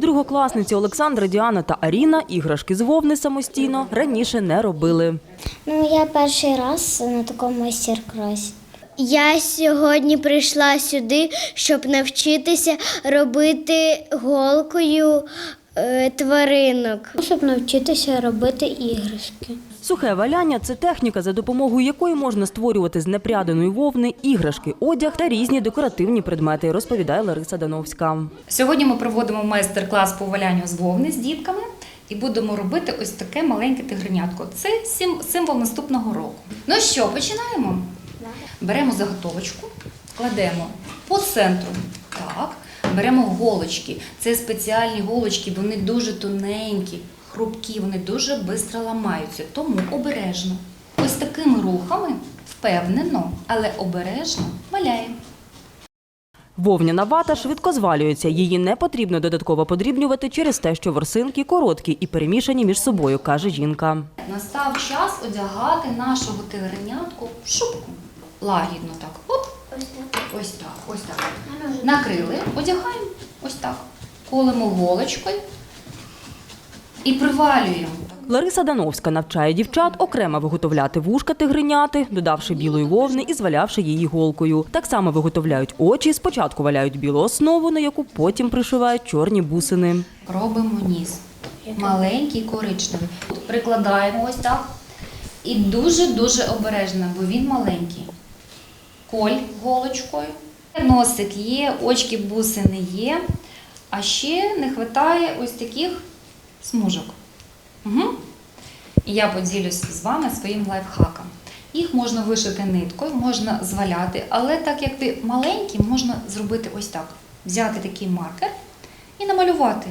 Другокласниці Олександра, Діана та Аріна іграшки з вовни самостійно раніше не робили. Ну, я перший раз на такому майстер-класі. Я сьогодні прийшла сюди, щоб навчитися робити голкою тваринок. Щоб навчитися робити іграшки. Сухе валяння це техніка, за допомогою якої можна створювати з непряданої вовни іграшки, одяг та різні декоративні предмети, розповідає Лариса Дановська. Сьогодні ми проводимо майстер-клас по валянню з вовни з дітками і будемо робити ось таке маленьке тигренятко. Це сим- символ наступного року. Ну що, починаємо? Беремо заготовочку, кладемо по центру. Так, беремо голочки. Це спеціальні голочки, вони дуже тоненькі, хрупкі, вони дуже швидко ламаються. Тому обережно. Ось такими рухами впевнено, але обережно валяємо. Вовняна вата швидко звалюється. Її не потрібно додатково подрібнювати через те, що ворсинки короткі і перемішані між собою, каже жінка. Настав час одягати нашого тигренятку в шубку. Лагідно так. Ось так, ось так. Накрили, одягаємо ось так. Колемо голочкою і привалюємо. Лариса Дановська навчає дівчат окремо виготовляти вушка тигриняти, додавши білої вовни і звалявши її голкою. Так само виготовляють очі. Спочатку валяють білу основу, на яку потім пришивають чорні бусини. Робимо ніс. Маленький коричневий. Прикладаємо ось так. І дуже-дуже обережно, бо він маленький. Коль голочкою. Носик є, очки бусини є. А ще не вистачає ось таких смужок. Угу. І я поділюсь з вами своїм лайфхаком. Їх можна вишити ниткою, можна зваляти, але так як ти маленький, можна зробити ось так: взяти такий маркер і намалювати.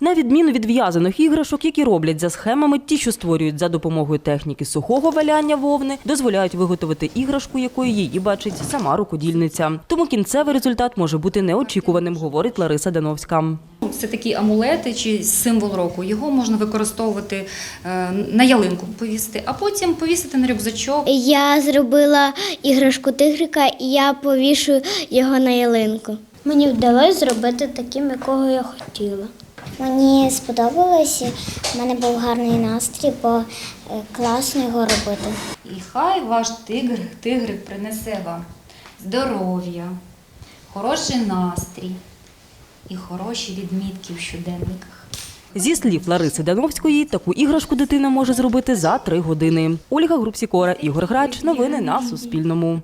На відміну від в'язаних іграшок, які роблять за схемами, ті, що створюють за допомогою техніки сухого валяння вовни, дозволяють виготовити іграшку, якою її бачить сама рукодільниця. Тому кінцевий результат може бути неочікуваним, говорить Лариса Дановська. Це такі амулети чи символ року. Його можна використовувати е, на ялинку повісити, а потім повісити на рюкзачок. Я зробила іграшку тигрика і я повішу його на ялинку. Мені вдалося зробити таким, якого я хотіла. Мені сподобалося, в мене був гарний настрій, бо е, класно його робити. І хай ваш тигр, тигрик принесе вам здоров'я, хороший настрій і хороші відмітки в щоденниках. Зі слів Лариси Дановської, таку іграшку дитина може зробити за три години. Ольга Групсікора, Ігор Грач. Новини на Суспільному.